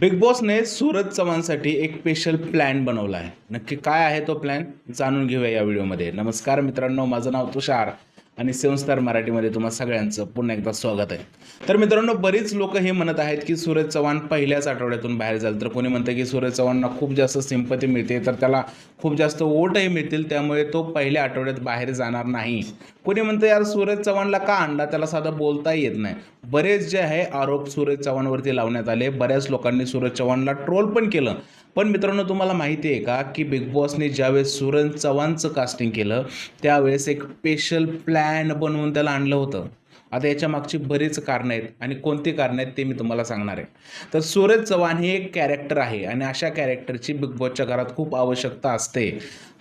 Big बॉसने सूरज चव्हाणसाठी एक special plan बनवला आहे. नक्की काय आहे तो प्लॅन जाणून घेऊया या व्हिडिओमध्ये नमस्कार मित्रांनो माझं नाव तुषार. आणि सेवनस्टार मराठीमध्ये तुम्हा सगळ्यांचं पुन्हा एकदा स्वागत आहे. तर मित्रांनो बरीच लोक हे म्हणत आहेत की सूरज चव्हाण पहिल्याच आठवड्यातून बाहेर झालं. तर कोणी म्हणतं की सूरज चव्हाणना खूप जास्त सिंपती मिळते तर त्याला खूप जास्त वोटही मिळतील त्यामुळे तो पहिल्या आठवड्यात बाहेर जाणार नाही. कोणी म्हणतं यार सूरज चव्हाणला का आणला? त्याला साधं बोलता येत नाही. बरेच जे आहे आरोप सूरज चव्हाणवरती लावण्यात आले. बऱ्याच लोकांनी सूरज चव्हाणला ट्रोल पण केलं. पण मित्रांनो तुम्हाला माहिती आहे का की बिग बॉसने ज्यावेळेस सूरज चव्हाणचं कास्टिंग केलं त्यावेळेस एक स्पेशल प्लॅन बनवून त्याला आणलं होतं. आता याच्या मागची बरीच कारणं आहेत आणि कोणती कारणं आहेत ते मी तुम्हाला सांगणार आहे. तर सूरज चव्हाण हे एक कॅरेक्टर आहे आणि अशा कॅरेक्टरची बिग बॉसच्या घरात खूप आवश्यकता असते.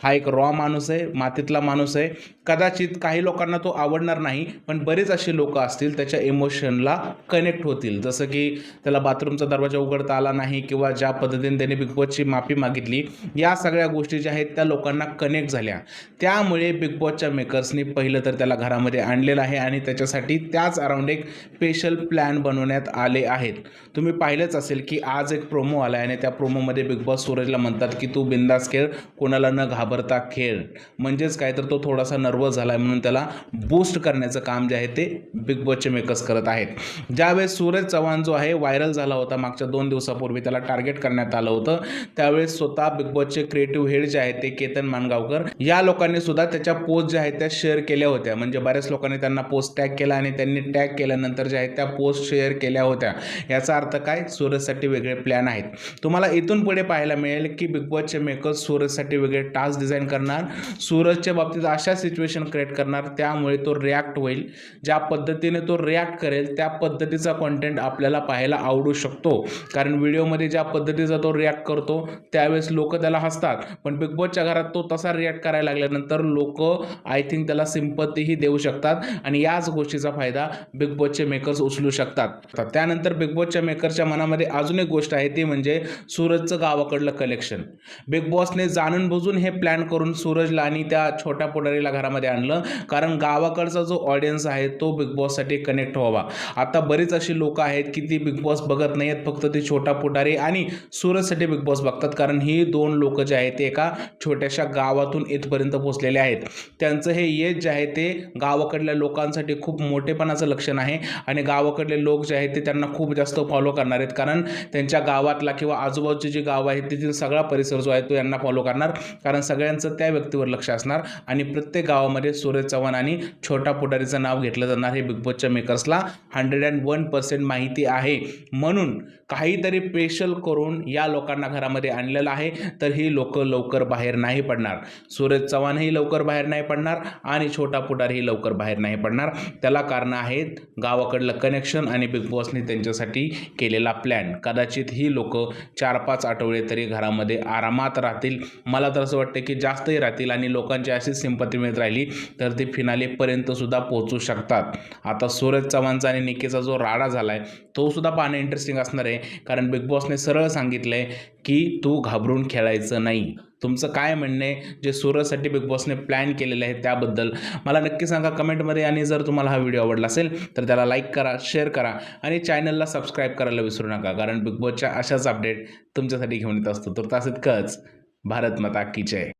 हा एक रॉ माणूस आहे मातीतला माणूस आहे कदाचित काही लोकांना तो आवडणार नाही पण बरेच असे लोक असतील त्याच्या इमोशनला कनेक्ट होतील. जसं की त्याला बाथरूमचा दरवाजा उघडता आला नाही किंवा ज्या पद्धतीने त्याने बिग बॉसची माफी मागितली या सगळ्या गोष्टी ज्या आहेत त्या लोकांना कनेक्ट झाल्या. त्यामुळे बिग बॉसच्या मेकर्सनी पहिलं तर त्याला घरामध्ये आणलेलं आहे आणि त्याच्यासाठी त्याच अराउंड एक स्पेशल प्लॅन बनवण्यात आले आहेत. तुम्ही पाहिलंच असेल की आज एक प्रोमो आला आहे आणि त्या प्रोमोमध्ये बिग बॉस सूरजला म्हणतात की तू बिंदास खेळ कोणाला न घाबरता खेळ. म्हणजेच काय तर तो थोडासा नर्वस झाला आहे म्हणून त्याला बूस्ट करण्याचं काम जे आहे ते बिग बॉसचे मेकर्स करत आहेत. ज्यावेळेस सूरज चव्हाण जो आहे व्हायरल झाला होता मागच्या दोन दिवसापूर्वी त्याला टार्गेट करण्यात आलं होतं. त्यावेळेस स्वतः बिग बॉसचे क्रिएटिव्ह हेड जे आहेत ते केतन मानगावकर या लोकांनी सुद्धा त्याच्या पोस्ट ज्या आहेत त्या शेअर केल्या होत्या. म्हणजे बऱ्याच लोकांनी त्यांना पोस्ट टॅग केला आणि त्यांनी टॅग केल्यानंतर ज्या आहेत त्या पोस्ट शेअर केल्या होत्या. याचा अर्थ काय? सूरजसाठी वेगळे प्लॅन आहेत. तुम्हाला इथून पुढे पाहायला मिळेल की बिग बॉसचे मेकर्स सूरजसाठी वेगळे टास्क डिझाईन करणार. सूरजच्या बाबतीत अशा सिच्युएशन क्रिएट करणार त्यामुळे तो रिॲक्ट होईल. ज्या पद्धतीने तो रिॲक्ट करेल त्या पद्धतीचा कॉन्टेंट आपल्याला पाहायला आवडू शकतो. कारण व्हिडिओमध्ये ज्या पद्धतीचा तो रिॲक्ट करतो त्यावेळेस लोक त्याला हसतात. पण बिग बॉसच्या घरात तो तसा रिॲक्ट करायला लागल्यानंतर लोक आय थिंक त्याला सिंपतीही देऊ शकतात. आणि याच गोष्टीचा फायदा बिग बॉसचे मेकर्स उचलू शकतात. त्यानंतर बिग बॉसच्या मेकरच्या मनामध्ये अजून एक गोष्ट आहे ती म्हणजे सूरजचं गावाकडलं कलेक्शन बिग बॉसने जाणून बुजून हे प्लॅन करून सूरजला आणि त्या छोट्या पुढारीला घरामध्ये आणलं. कारण गावाकडचा जो ऑडियन्स आहे तो बिग बॉससाठी कनेक्ट व्हावा. आता बरीच अशी लोक आहेत की ती बिग बॉस बघत नाही आहेत फक्त ती छोटा पुटारी आणि सूरजसाठी बिग बॉस बघतात. कारण ही दोन लोक जे आहेत ते एका छोट्याशा गावातून इथपर्यंत पोहोचलेले आहेत. त्यांचं हे येज जे आहे ते गावाकडल्या लोकांसाठी खूप मोठेपणाचं लक्षण आहे. आणि गावाकडले लोक जे आहेत ते त्यांना खूप जास्त फॉलो करणार आहेत. कारण त्यांच्या गावातला किंवा आजूबाजूची जी गावं आहेत तेथील सगळा परिसर जो आहे तो यांना फॉलो करणार. कारण सगळ्यांचं त्या व्यक्तीवर लक्ष असणार. आणि प्रत्येक गावामध्ये सूर्य चव्हाण आणि छोटा पुढारीचं नाव घेतलं जाणार हे बिग बॉसच्या मेकर्सला हंड्रेड अँड वन पर्सेंट माहिती आहे. म्हणून काहीतरी स्पेशल करून या लोकांना घरामध्ये आणलेलं आहे तर ही लोक लवकर बाहेर नाही पडणार. सूरज चव्हाणही लवकर बाहेर नाही पडणार आणि छोटा पुढारीही लवकर बाहेर नाही पडणार. त्याला कारणं आहेत गावाकडलं कनेक्शन आणि बिग बॉसने त्यांच्यासाठी केलेला प्लॅन कदाचित ही लोक चार पाच आठवडे तरी घरामध्ये आरामात राहतील. मला तर असं वाटतं की जास्तही राहतील आणि लोकांची अशी सिंपती मिळत राहील. तर ते फिनालेपर्यंतसुद्धा पोहोचू शकतात. आता सूरज चव्हाणचा आणि निकेचा जो राडा झाला आहे तोसुद्धा पाहणं इंटरेस्टिंग असणार आहे. कारण बिग बॉसने सरळ सांगितलं आहे की तू घाबरून खेळायचं नाही. तुमचं काय म्हणणं आहे? जे सूरजसाठी बिग बॉसने प्लॅन केलेलं आहे त्याबद्दल मला नक्की सांगा कमेंटमध्ये आणि जर तुम्हाला हा व्हिडिओ आवडला असेल तर त्याला लाईक करा शेअर करा आणि चॅनलला सबस्क्राईब करायला विसरू नका. कारण बिग बॉसच्या अशाच अपडेट तुमच्यासाठी घेऊन येत असतो. तर तसंच कच भारत माता की जय.